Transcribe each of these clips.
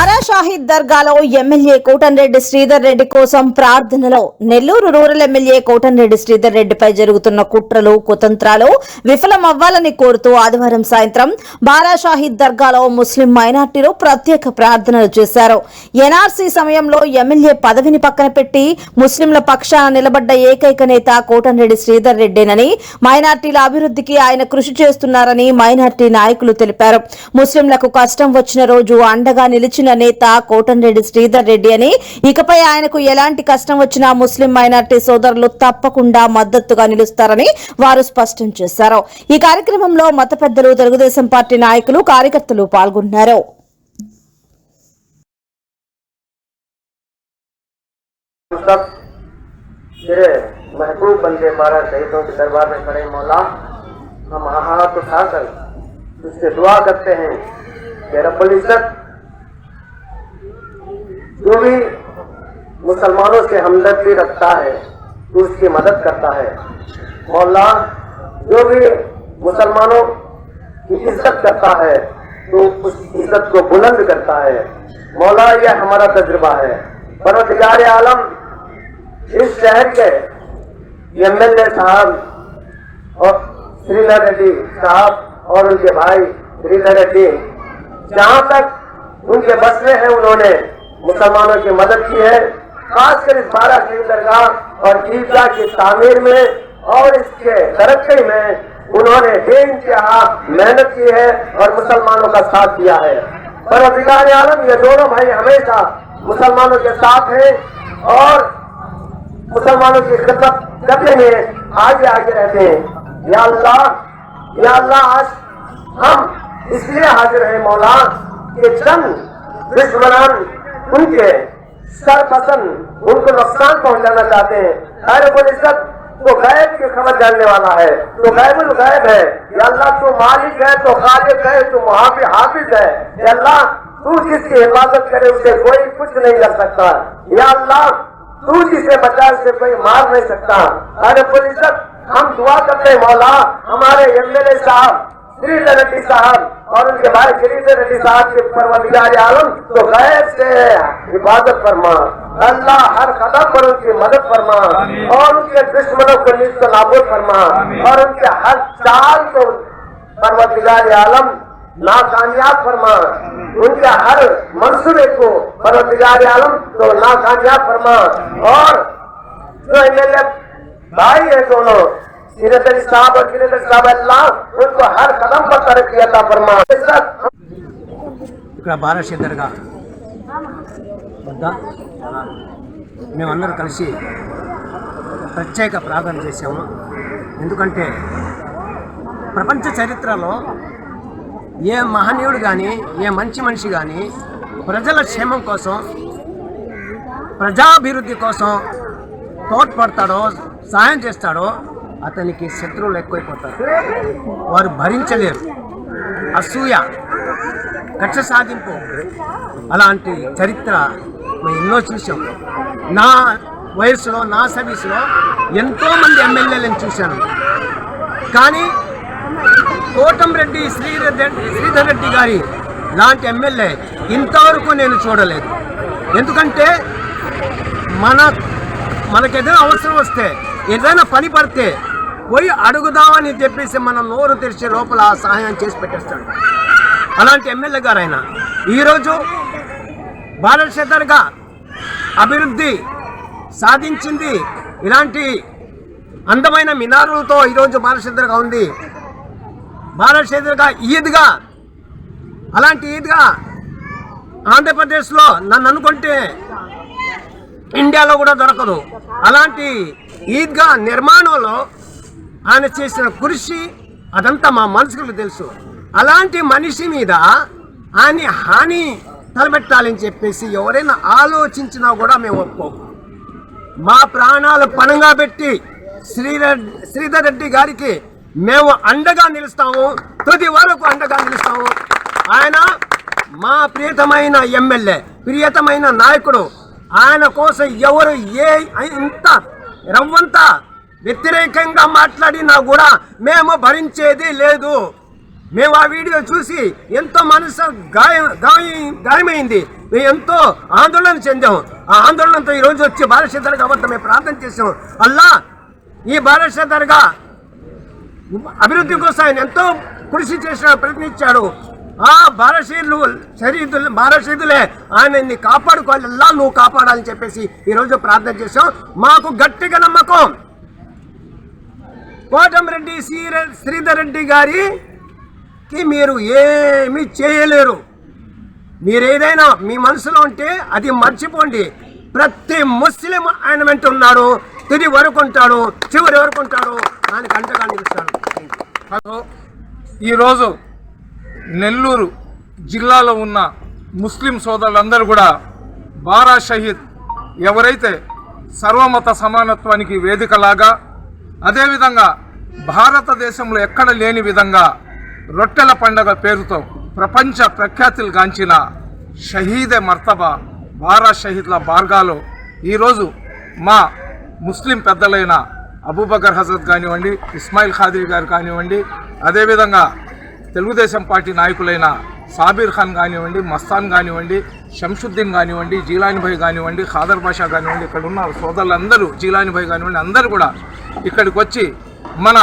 బారా షాహిద్ దర్గాలో ఎమ్మెల్యే కోటన్రెడ్డి శ్రీధర్ రెడ్డి కోసం ప్రార్థనలో నెల్లూరు రూరల్ ఎమ్మెల్యే కోటన్రెడ్డి శ్రీధర్ రెడ్డిపై జరుగుతున్న కుట్రలు కుతంత్రాలు విఫలమవ్వాలని కోరుతూ ఆదివారం సాయంత్రం బారా షాహిద్ దర్గాలో ముస్లిం మైనార్టీలు ప్రత్యేక ప్రార్థనలు చేశారు. ఎన్ఆర్సీ సమయంలో ఎమ్మెల్యే పదవిని పక్కన పెట్టి ముస్లింల పక్షాన నిలబడ్డ ఏకైక నేత కోటన్రెడ్డి శ్రీధర్ రెడ్డేనని మైనార్టీల అభివృద్ధికి ఆయన కృషి చేస్తున్నారని మైనార్టీ నాయకులు తెలిపారు. ముస్లింలకు కష్టం వచ్చిన రోజు అండగా నిలిచిన నేత కోటంరెడ్డి శ్రీధర్ రెడ్డి అని ఇకపై ఆయనకు ఎలాంటి కష్టం వచ్చినా ముస్లిం మైనార్టీ సోదరులు తప్పకుండా మద్దతుగా నిలుస్తారని వారు స్పష్టం చేశారు ఈ కార్యక్రమంలో మత పెద్దలు తెలుగుదేశం పార్టీ నాయకులు కార్యకర్తలు పాల్గొన్నారు हम सब तेरे महबूब बंदे बारह शहीदों के दरबार में खड़े मौला हम हाथ उठाकर तुझसे दुआ करते हैं कि रब्बुल इज्जत جو بھی مسلمانوں سے ہمدردی رکھتا ہے، تو اس کی مدد کرتا ہے۔ مولا جو بھی مسلمانوں کی عزت کرتا ہے، تو اس عزت کو بلند کرتا ہے۔ مولا یہ ہمارا تجربہ ہے۔ پروتگار عالم، اس شہر کے ایم ایل اے صاحب اور سری ریڈی صاحب اور ان کے بھائی سری ریڈی، جہاں تک ان کے بس میں ہیں، انہوں نے مسلمانوں کی مدد کی ہے، خاص کر اس بارہ کی درگاہ اور عیدگاہ کی تعمیر میں اور اس کے ترقی میں انہوں نے بے انتہا محنت کی ہے اور مسلمانوں کا ساتھ دیا ہے۔ پروزگار عالم، یہ دونوں بھائی ہمیشہ مسلمانوں کے ساتھ ہیں اور مسلمانوں کی خدمت کرنے میں آگے آگے رہتے ہیں۔ یا اللہ یا اللہ، آج ہم اس لیے حاضر ہیں مولا کہ چند دشمنان ان کے سر پسند ان کو نقصان پہنچانا چاہتے ہیں۔ غیر العزت تو غیب کی خبر جاننے والا ہے۔ تو غیب الغیب ہے۔ یا اللہ، تو مالک ہے، تو خالق ہے، تو محافظ، حافظ ہے۔ یا اللہ، تو جس کی حفاظت کرے اسے کوئی کچھ نہیں کر سکتا۔ یا اللہ، تو جسے بچا اسے کوئی مار نہیں سکتا۔ ارے العزت ہم دعا کرتے مولا، ہمارے ایم ایل اے صاحب جی شریف نبی صاحب، اور ان کے بھائی شریف نبی صاحب کے پروردگار عالم، تو غیر سے حفاظت فرما۔ اللہ ہر قدم پر ان کی مدد فرما، اور ان کے دشمنوں کو نیز کو نابود فرما، اور ان کے ہر چال کو پروردگار عالم ناکامیاب فرما۔ ان کے ہر منصوبے کو پروردگار عالم تو ناکامیاب فرما۔ اور جو ایم ایل اے بھائی ہے دونوں अली साहब और सीरत अली साहब अल्लाह उनको हर कदम पर तरक्की अल्लाह फरमा इज्जत ఇక్కడ బారాషి దర్గా వద్ద మేమందరం కలిసి ప్రత్యేక ప్రార్థన చేశాము ఎందుకంటే ప్రపంచ చరిత్రలో ఏ మహనీయుడు కానీ ఏ మంచి మనిషి కానీ ప్రజల క్షేమం కోసం ప్రజాభివృద్ధి కోసం తోడ్పడతాడో సాయం చేస్తాడో అతనికి శత్రువులు ఎక్కువైపోతారు. వారు భరించలేరు. అసూయ కక్ష సాధింపు. అలాంటి చరిత్ర మేము ఎన్నో చూసాం నా వయసులో నా సర్వీసులో ఎంతోమంది ఎమ్మెల్యేలను చూశాను. కానీ కోటంరెడ్డి శ్రీధర్ రెడ్డి శ్రీధర్ రెడ్డి గారి లాంటి ఎమ్మెల్యే ఇంతవరకు నేను చూడలేదు. ఎందుకంటే మన మనకేదైనా అవసరం వస్తే ఏదైనా పని పడితే పోయి అడుగుదామని చెప్పేసి మనం నోరు తెరిచే లోపల ఆ సహాయం చేసి పెట్టేస్తాడు. అలాంటి ఎమ్మెల్యే గారు ఆయన ఈరోజు భారత అభివృద్ధి సాధించింది. ఇలాంటి అందమైన మినారులతో ఈరోజు భారత ఉంది. భారత ఈద్గా అలాంటి ఈద్గా ఆంధ్రప్రదేశ్లో నన్ను అనుకుంటే ఇండియాలో కూడా దొరకదు. అలాంటి ఈద్గా నిర్మాణంలో ఆయన చేసిన కృషి అదంతా మా మనసుకు తెలుసు. అలాంటి మనిషి మీద ఆయన హాని తలబెట్టాలని చెప్పేసి ఎవరైనా ఆలోచించినా కూడా మేము ఒప్పుకోము. మా ప్రాణాలు పణంగా పెట్టి శ్రీధర్ శ్రీధర్ రెడ్డి గారికి మేము అండగా నిలుస్తాము. తుది వరకు అండగా నిలుస్తాము. ఆయన మా ప్రియతమైన ఎమ్మెల్యే ప్రియతమైన నాయకుడు. ఆయన కోసం ఎవరు ఏ ఇంత రవ్వంతా వ్యతిరేకంగా మాట్లాడినా కూడా మేము భరించేది లేదు. మేము ఆ వీడియో చూసి ఎంతో మనసు గాయం గాయం గాయమైంది. మేము ఎంతో ఆందోళన చెందాం. ఆ ఆందోళనతో ఈరోజు వచ్చి భారత దర్గా వద్ద మేము ప్రార్థన చేసాం అల్లా ఈ భారత దర్గా అభివృద్ధి కోసం ఆయన ఎంతో కృషి చేసిన ప్రయత్నించాడు. ఆ భారతీయులు శరీదులు భారతీయులే ఆయనని కాపాడుకోవాలి. అల్లా నువ్వు కాపాడాలని చెప్పేసి ఈరోజు ప్రార్థన చేసాం మాకు గట్టిగా నమ్మకం. కోటమిరెడ్డి శ్రీధర్ రెడ్డి గారికి మీరు ఏమీ చేయలేరు. మీరు ఏదైనా మీ మనసులో ఉంటే అది మర్చిపోండి. ప్రతి ముస్లిం ఆయన వెంట ఉన్నాడు. తిరిగి వరకు ఉంటాడు చివరి వరకు ఉంటాడు. ఆయనకు అంటగా నిలుస్తాడు హలో. ఈరోజు నెల్లూరు జిల్లాలో ఉన్న ముస్లిం సోదరులందరూ కూడా బారా షహీద్ ఎవరైతే సర్వమత సమానత్వానికి వేదికలాగా అదేవిధంగా భారతదేశంలో ఎక్కడ లేని విధంగా రొట్టెల పండగ పేరుతో ప్రపంచ ప్రఖ్యాతులు గాంచిన షహీదే మర్తబా బారా షహీద్ల బార్గాలో ఈరోజు మా ముస్లిం పెద్దలైన అబూబకర్ హజరత్ కానివ్వండి ఇస్మాయిల్ ఖాదీ గారు కానివ్వండి అదేవిధంగా తెలుగుదేశం పార్టీ నాయకులైన సాబీర్ ఖాన్ కానివ్వండి మస్తాన్ కానివ్వండి శంషుద్దీన్ కానివ్వండి జీలాని భాయ్ కానివ్వండి ఖాదర్ బాషా కానివ్వండి ఇక్కడ ఉన్న సోదరులందరూ జీలాని భాయ్ కానివ్వండి అందరూ కూడా ఇక్కడికి వచ్చి మన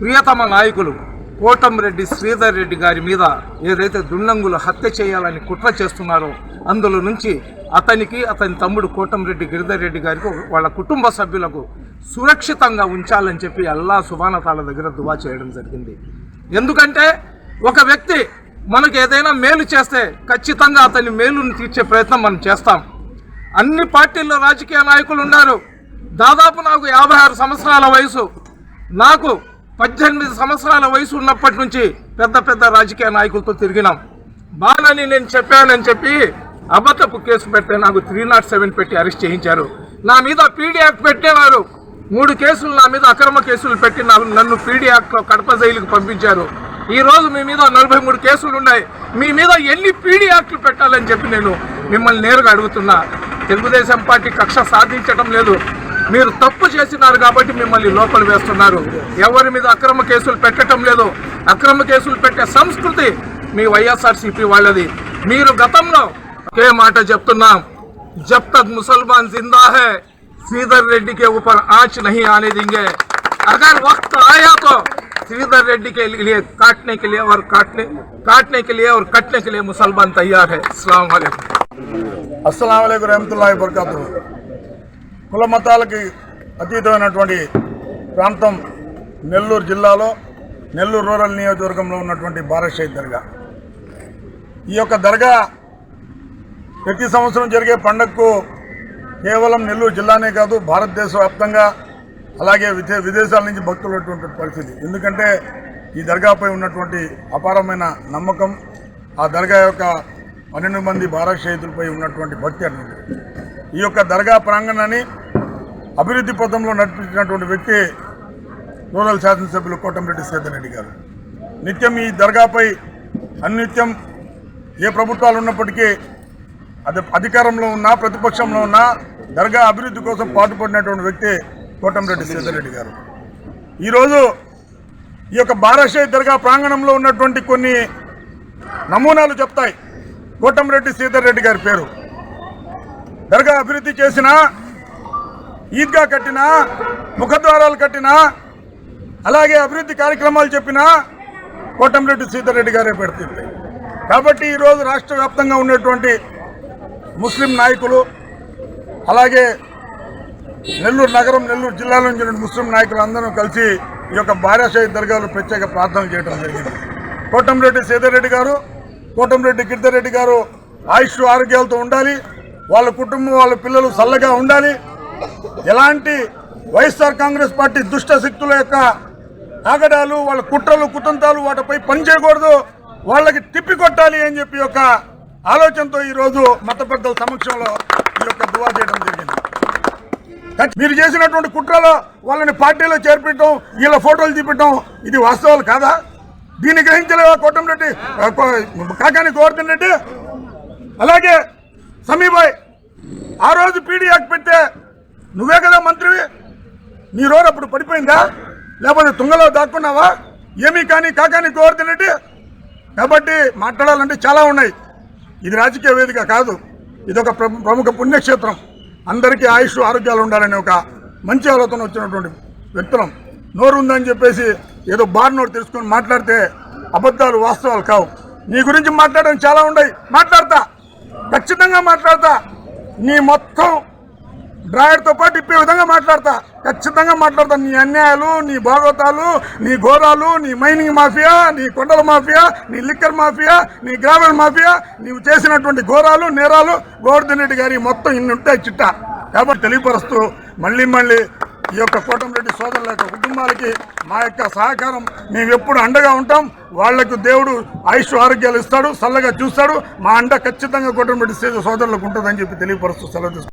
ప్రియతమ నాయకులు కోటంరెడ్డి శ్రీధర్ రెడ్డి గారి మీద ఏదైతే దుండంగులు హత్య చేయాలని కుట్ర చేస్తున్నారో అందులో నుంచి అతనికి అతని తమ్ముడు కోటంరెడ్డి గిరిధర్ రెడ్డి గారికి వాళ్ళ కుటుంబ సభ్యులకు సురక్షితంగా ఉంచాలని చెప్పి అల్లా సుభానతాల దగ్గర దువా చేయడం జరిగింది. ఎందుకంటే ఒక వ్యక్తి మనకు ఏదైనా మేలు చేస్తే ఖచ్చితంగా అతని మేలును తీర్చే ప్రయత్నం మనం చేస్తాం. అన్ని పార్టీల్లో రాజకీయ నాయకులు ఉన్నారు. దాదాపు నాకు యాభై ఆరు సంవత్సరాల వయసు. నాకు పద్దెనిమిది సంవత్సరాల వయసు ఉన్నప్పటి నుంచి పెద్ద పెద్ద రాజకీయ నాయకులతో తిరిగినాం. బాలని నేను చెప్పానని చెప్పి అబద్ధపు కేసు పెడితే నాకు త్రీ నాట్ సెవెన్ పెట్టి అరెస్ట్ చేయించారు. నా మీద పీడీ పెట్టేవారు. మూడు కేసులు నా మీద అక్రమ కేసులు పెట్టి నన్ను పీడీ కడప జైలుకి పంపించారు. ఈ రోజు మీ మీద నలభై మూడు కేసులు ఉన్నాయి మీ మీద ఎన్ని పీడీ యాక్ట్లు పెట్టాలని చెప్పి నేను మిమ్మల్ని నేరుగా అడుగుతున్నా తెలుగుదేశం పార్టీ కక్ష సాధించడం లేదు మీరు తప్పు చేసినారు కాబట్టి మిమ్మల్ని లోపల వేస్తున్నారు ఎవరి మీద అక్రమ కేసులు పెట్టడం లేదు అక్రమ కేసులు పెట్టే సంస్కృతి మీ వైఎస్ఆర్సీపీ వాళ్ళది మీరు గతంలో ఒకే మాట చెప్తున్నాం जब तक मुसलमान जिंदा है श्रीधर रेड्डी के ऊपर आंच नहीं आने देंगे अगर वक्त आया तो श्रीधर रेड्डी के लिए काटने के लिए और काटने काटने के लिए और कटने के लिए मुसलमान तैयार है अस्सलाम वालेकुम అస్సలం అయికు రహమతుల్లాhi బర్కాతు కుల మతాలకి అతీతమైనటువంటి ప్రాంతం నెల్లూరు జిల్లాలో నెల్లూరు రూరల్ నియోజకవర్గంలో ఉన్నటువంటి భారత్ షహీద్ దర్గా ఈ యొక్క దర్గా ప్రతి సంవత్సరం జరిగే పండగకు కేవలం నెల్లూరు జిల్లానే కాదు భారతదేశ వ్యాప్తంగా అలాగే విదే విదేశాల నుంచి భక్తులు ఉన్నటువంటి పరిస్థితి. ఎందుకంటే ఈ దర్గాపై ఉన్నటువంటి అపారమైన నమ్మకం ఆ దర్గా యొక్క పన్నెండు మంది భారత షహీదులపై ఉన్నటువంటి భక్తి అన్నది. ఈ యొక్క దర్గా ప్రాంగణాన్ని అభివృద్ధి పథంలో నడిపించినటువంటి వ్యక్తి రూరల్ శాసనసభ్యులు కోటంరెడ్డి సేదరెడ్డి రెడ్డి గారు. నిత్యం ఈ దర్గాపై అన్నిత్యం ఏ ప్రభుత్వాలు ఉన్నప్పటికీ అది అధికారంలో ఉన్నా ప్రతిపక్షంలో ఉన్నా దర్గా అభివృద్ధి కోసం పాటుపడినటువంటి వ్యక్తి కోటంరెడ్డి సీతన్ రెడ్డి గారు. ఈరోజు ఈ యొక్క బారాషే దర్గా ప్రాంగణంలో ఉన్నటువంటి కొన్ని నమూనాలు చెప్తాయి. కోటంరెడ్డి శ్రీధర్ రెడ్డి గారి పేరు. దర్గా అభివృద్ధి చేసిన ఈద్గా కట్టినా ముఖద్వారాలు కట్టినా అలాగే అభివృద్ధి కార్యక్రమాలు చెప్పినా కోటంరెడ్డి శ్రీధర్ రెడ్డి గారే పెడుతుంది. కాబట్టి ఈరోజు రాష్ట్ర వ్యాప్తంగా ఉన్నటువంటి ముస్లిం నాయకులు అలాగే నెల్లూరు నగరం నెల్లూరు జిల్లాలో నుంచి ముస్లిం నాయకులు అందరూ కలిసి ఈ యొక్క భార్యాశాహి దర్గాలో ప్రత్యేక ప్రార్థన చేయడం జరిగింది. కోటంరెడ్డి సీతారెడ్డి గారు కోటంరెడ్డి గిరిధరెడ్డి గారు ఆయుష్ ఆరోగ్యాలతో ఉండాలి వాళ్ళ కుటుంబం వాళ్ళ పిల్లలు చల్లగా ఉండాలి. ఎలాంటి వైఎస్ఆర్ కాంగ్రెస్ పార్టీ దుష్ట శక్తుల యొక్క ఆగడాలు వాళ్ళ కుట్రలు కుతంతాలు వాటిపై పనిచేయకూడదు వాళ్ళకి తిప్పికొట్టాలి అని చెప్పి యొక్క ఆలోచనతో ఈరోజు మత పెద్దల సమక్షంలో ఈ యొక్క దువా చేయడం జరిగింది. మీరు చేసినటువంటి కుట్రలో వాళ్ళని పార్టీలో చేర్పించడం వీళ్ళ ఫోటోలు చూపించడం ఇది వాస్తవాలు కాదా? దీన్ని గ్రహించలేవా కోటంరెడ్డి ఆ, కాకాని గోవర్ధన్ రెడ్డి? అలాగే సమీబాయ్ ఆ రోజు పీడీ యాక్ట్ పెడితే నువ్వే కదా మంత్రివి? నీ రోడ్ అప్పుడు పడిపోయిందా? లేకపోతే తుంగలో దాక్కున్నావా? ఏమీ కానీ కాకాని గోవర్ధన్ రెడ్డి? కాబట్టి మాట్లాడాలంటే చాలా ఉన్నాయి. ఇది రాజకీయ వేదిక కాదు. ఇది ఒక ప్రముఖ పుణ్యక్షేత్రం. అందరికీ ఆయుష్ ఆరోగ్యాలు ఉండాలనే ఒక మంచి ఆలోచన వచ్చినటువంటి వ్యక్తులం. నోరు ఉందని చెప్పేసి ఏదో బార్ నోరు తెలుసుకొని మాట్లాడితే అబద్ధాలు వాస్తవాలు కావు. నీ గురించి మాట్లాడడం చాలా ఉన్నాయి. మాట్లాడతా. ఖచ్చితంగా మాట్లాడతా. నీ మొత్తం డ్రాయర్తో పాటు ఇప్పే విధంగా మాట్లాడతా. ఖచ్చితంగా మాట్లాడతా. నీ అన్యాయాలు నీ భాగవతాలు నీ ఘోరాలు నీ మైనింగ్ మాఫియా నీ కొండల మాఫియా నీ లిక్కర్ మాఫియా నీ గ్రామీణ మాఫియా నీవు చేసినటువంటి ఘోరాలు నేరాలు గోవర్ధన్ రెడ్డి గారి మొత్తం ఇన్ని ఉంటాయి చిట్టా. కాబట్టి తెలియపరుస్తూ మళ్ళీ మళ్ళీ ఈ యొక్క కోటంరెడ్డి సోదరుల యొక్క కుటుంబాలకి మా యొక్క సహకారం. మేము ఎప్పుడు అండగా ఉంటాం. వాళ్ళకు దేవుడు ఆయుష్ ఆరోగ్యాలు ఇస్తాడు చల్లగా చూస్తాడు. మా అండ ఖచ్చితంగా కోటంరెడ్డి సోదరులకు ఉంటుందని చెప్పి తెలియపరుస్తూ సెలవు